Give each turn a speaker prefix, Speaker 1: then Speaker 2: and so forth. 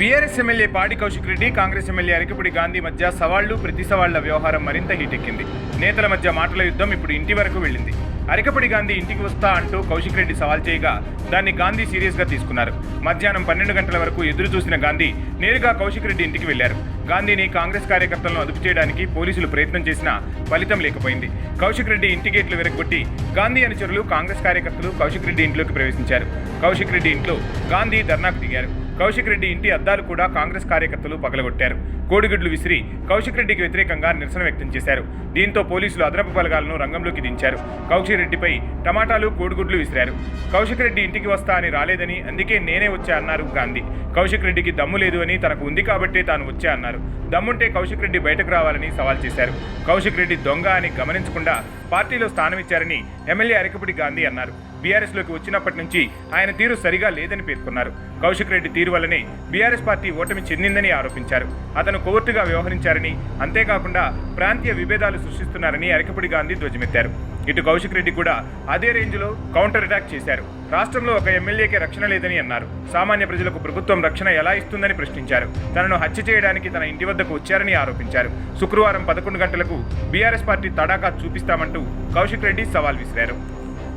Speaker 1: BRS MLA Padi Kaushik Reddy Congress MLA Arikapudi Gandhi మధ్య సవాళ్ళు ప్రతి సవాళ్ళ వ్యవహారం మరింత హీటెక్కింది. నేతల మధ్య మాటల యుద్ధం ఇప్పుడు ఇంటి వరకు వెళ్ళింది. అరకపడి గాంధీ ఇంటికి వస్తా అంటూ కౌశిక్ రెడ్డి సవాల్ చేయగా దాన్ని గాంధీ సీరియస్గా తీసుకున్నారు. మధ్యాహ్నం పన్నెండు గంటల వరకు ఎదురు చూసిన గాంధీ నేరుగా కౌశిక్ రెడ్డి ఇంటికి వెళ్ళారు గాంధీని కాంగ్రెస్ కార్యకర్తలను అదుపు చేయడానికి పోలీసులు ప్రయత్నం చేసినా ఫలితం లేకపోయింది. కౌశిక్ రెడ్డి ఇంటి గేట్లు విరగొట్టి గాంధీ అనుచరులు కాంగ్రెస్ కార్యకర్తలు కౌశిక్ రెడ్డి ఇంట్లోకి ప్రవేశించారు. కౌశిక్ రెడ్డి ఇంట్లో గాంధీ ధర్నాకు దిగారు. కౌశిక్ రెడ్డి ఇంటి అద్దాలు కూడా కాంగ్రెస్ కార్యకర్తలు పగలగొట్టారు. కోడిగుడ్లు విసిరి కౌశిక్ రెడ్డికి వ్యతిరేకంగా నిరసన వ్యక్తం చేశారు. దీంతో పోలీసులు అదనపు బలగాలను రంగంలోకి దించారు. కౌశిక్ రెడ్డిపై టమాటాలు కోడిగుడ్లు విసిరారు. కౌశిక్ రెడ్డి ఇంటికి వస్తా అని రాలేదని అందుకే నేనే వచ్చా అన్నారు గాంధీ. కౌశిక్ రెడ్డికి దమ్ము లేదు అని తనకు ఉంది కాబట్టే తాను వచ్చా అన్నారు. దమ్ముంటే కౌశిక్ రెడ్డి బయటకు రావాలని సవాల్ చేశారు. కౌశిక్ రెడ్డి దొంగ అని గమనించకుండా పార్టీలో స్థానం ఇచ్చారని ఎమ్మెల్యే అరికపుడి గాంధీ అన్నారు. బీఆర్ఎస్లోకి వచ్చినప్పటి నుంచి ఆయన తీరు సరిగా లేదని పేర్కొన్నారు. కౌశిక్ రెడ్డి తీరు వల్లనే బీఆర్ఎస్ పార్టీ ఓటమి చెందిందని ఆరోపించారు. అతను కోర్టుగా వ్యవహరించారని అంతేకాకుండా ప్రాంతీయ విభేదాలు సృష్టిస్తున్నారని అరకపుడి గాంధీ ధ్వజమెత్తారు. ఇటు కౌశిక్ రెడ్డి కూడా అదే రేంజ్లో కౌంటర్ అటాక్ చేశారు. రాష్ట్రంలో ఒక ఎమ్మెల్యేకే రక్షణ లేదని అన్నారు. సామాన్య ప్రజలకు ప్రభుత్వం రక్షణ ఎలా ఇస్తుందని ప్రశ్నించారు. తనను హత్య చేయడానికి తన ఇంటి వద్దకు వచ్చారని ఆరోపించారు. శుక్రవారం పదకొండు గంటలకు బీఆర్ఎస్ పార్టీ తడాకా చూపిస్తామంటూ కౌశిక్ రెడ్డి సవాల్ విసిరారు.